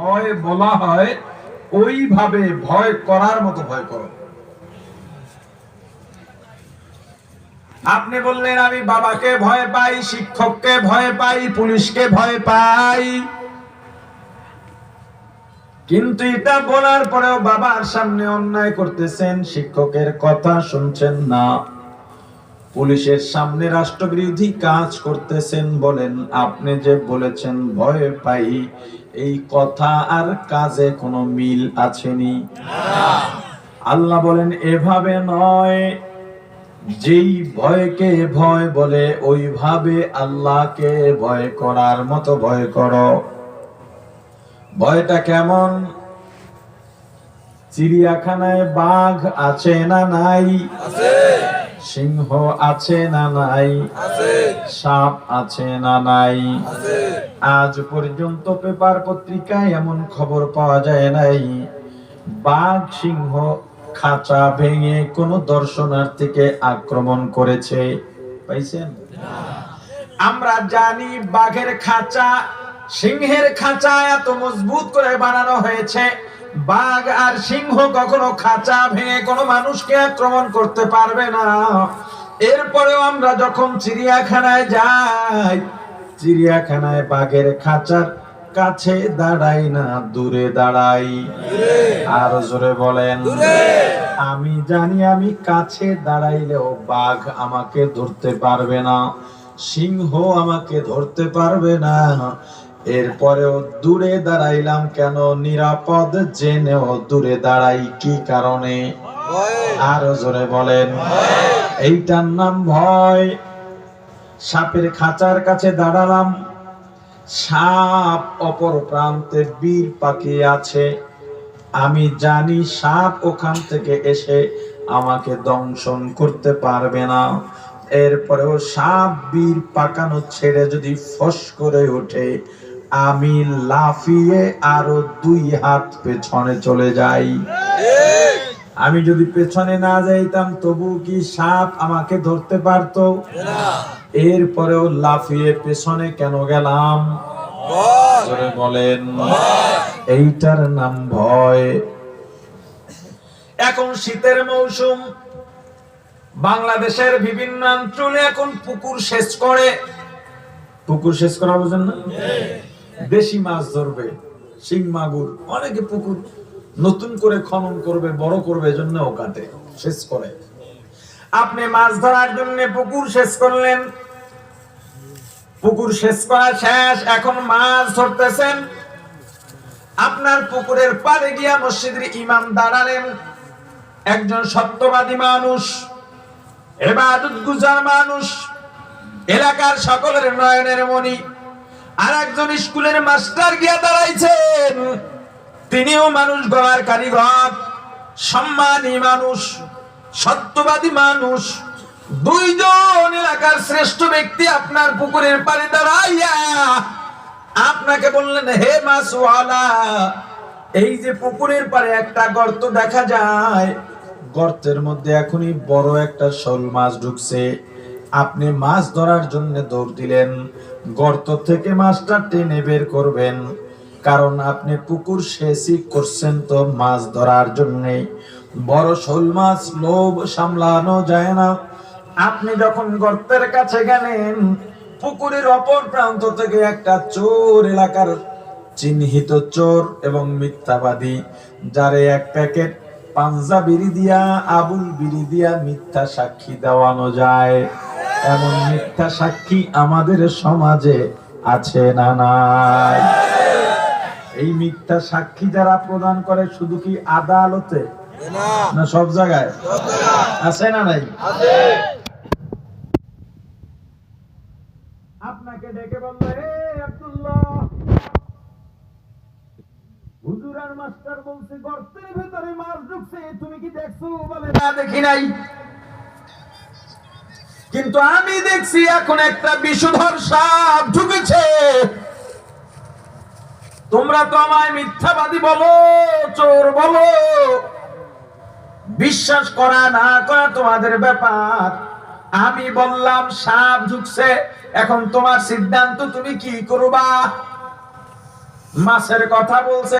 হয়, বলা হয়, ওইভাবে ভয় করার মতো ভয় করো। আপনি বললেন, আমি বাবাকে ভয় পাই, শিক্ষককে ভয় পাই, পুলিশকে ভয় পাই। কিন্তু এটা বলার পরেও বাবার সামনে অন্যায় করতেছেন, শিক্ষকের কথা শুনছেন না। পুলিশের সামনে রাষ্ট্রবিরোধী কাজ করতেছেন বলেন। আপনি যে বলেছেন, ভয় পাই। এই কথা আর কাজে কোনো মিল আছেনি। আল্লাহ বলেন, এভাবে নয়। যেই ভয়কে ভয় বলে, ওইভাবে আল্লাহকে ভয় করার মতো ভয় করো। ভয়টা কেমন? চিড়িয়াখানায় বাঘ আছে না নাই? সিংহ আছে না নাই? সাপ আছে না নাই? আজ পর্যন্ত পেপার পত্রিকায় এমন খবর পাওয়া যায় নাই। বাঘ সিংহ খাঁচা ভেঙে কোন দর্শনার্থীকে আক্রমণ করেছে। পাইছেন? আমরা জানি বাঘের খাঁচা সিংহের খাঁচা এত মজবুত করে বানানো হয়েছে। বাঘ আর সিংহ কখনো খাঁচা ভেঙে কোনো মানুষকে আক্রমণ করতে পারবে না। এরপরেও আমরা যখন চিড়িয়াখানায় যাই, চিড়িয়াখানায় বাঘের খাঁচার কাছে দাঁড়াই না, দূরে দাঁড়াই। আর জোরে বলেন, আমি জানি আমি কাছে দাঁড়াইলেও বাঘ আমাকে ধরতে পারবে না, সিংহ আমাকে ধরতে পারবে না। এরপরেও দূরে দাঁড়াইলাম কেন? নিরাপদ জেনেও দূরে দাঁড়াই কি কারণে? আরও জোরে বলেন। এইটার নাম ভয়। সাপের খাঁচার কাছে দাঁড়ালাম। সাপ অপর প্রান্তে বীর পাখি আছে। আমি জানি সাপ ওখান থেকে এসে আমাকে দংশন করতে পারবে না। এরপরেও সাপ বীর পাকানো ছেড়ে যদি ফস করে ওঠে আমি লাফিয়ে আরও দুই হাত পেছনে চলে যাই। আমি যদি পেছনে না যাইতাম, তবু কি সাপ আমাকে ধরতে পারতো? এরপরেও লাফিয়ে পেছনে কেন গেলাম? বলেন, এইটার নাম ভয়। এখন শীতের মৌসুম। বাংলাদেশের বিভিন্ন অঞ্চলে এখন পুকুর সেচ করে। পুকুর সেচ করা বোঝেন না? দেশি মাছ ধরবে, শিং, মাগুর, অনেকে পুকুর নতুন করে খনন করবে, বড় করবে জন্য কাটে সেচ করে। আপনি মাছ ধরার জন্য পুকুর শেষ করলেন। পুকুর শেষ করা শেষ, এখন মাছ ধরতেছেন। আপনার পুকুরের পাড়ে গিয়া মসজিদের ইমাম দাঁড়ালেন। একজন সত্যবাদী মানুষ গুজার মানুষ, এলাকার সকলের নয়নের মণি। আর একজন স্কুলের মাস্টার গিয়া দাঁড়াইছেন। তিনিও মানুষ গড়ার কারিগর, সম্মানী মানুষ, সত্যবাদী মানুষ। দুইজন এলাকার শ্রেষ্ঠ ব্যক্তি আপনার পুকুরের পাড়ে দাঁড়াইয়া আপনাকে বললেন, হে মাসওয়ালা এই যে পুকুরের পাড়ে একটা গর্ত দেখা যায়, গর্তের মধ্যে এখনই বড় একটা শোল মাছ ঢুকছে। আপনি মাছ ধরার জন্য দৌড় দিলেন গর্ত থেকে মাছটা টেনে বের করবেন। কারণ আপনি পুকুর সেচই করছেন তো মাছ ধরার জন্যে। বড় শোল মাছ লোভ সামলানো যায় না। আপনি যখন গর্তের কাছে গেলেন, পুকুরের অপর প্রান্ত থেকে একটা চোর এলাকার চিহ্নিত চোর এবং মিথ্যাবাদী, যারে এক প্যাকেট পাঞ্জা বিড়ি দিয়া আবুল বিড়ি দিয়া মিথ্যা সাক্ষী দেওয়ানো যায়। এমন মিথ্যা সাক্ষী আমাদের সমাজে আছে না নাই? এই মিথ্যা সাক্ষী যারা প্রদান করে শুধু কি আদালতে? না, সব জায়গায়? আছে না নাই? আপনাকে ডেকে বলল হে আব্দুল্লাহ। হুজুর মাস্টার বলছে, গর্তের ভেতরে মাছ ঢুকছে, তুমি কি দেখছ? বলে, না, দেখি নাই। কিন্তু আমি দেখছি এখন একটা বিষধর সাপ ঢুকেছে। তোমরা তো আমায় মিথ্যাবাদী বলো, চোর বলো। বিশ্বাস করা, না করা তোমাদের ব্যাপার। আমি বললাম, সাপ ঢুকছে। এখন তোমার সিদ্ধান্ত তুমি কি করবা? মাছের কথা বলছে।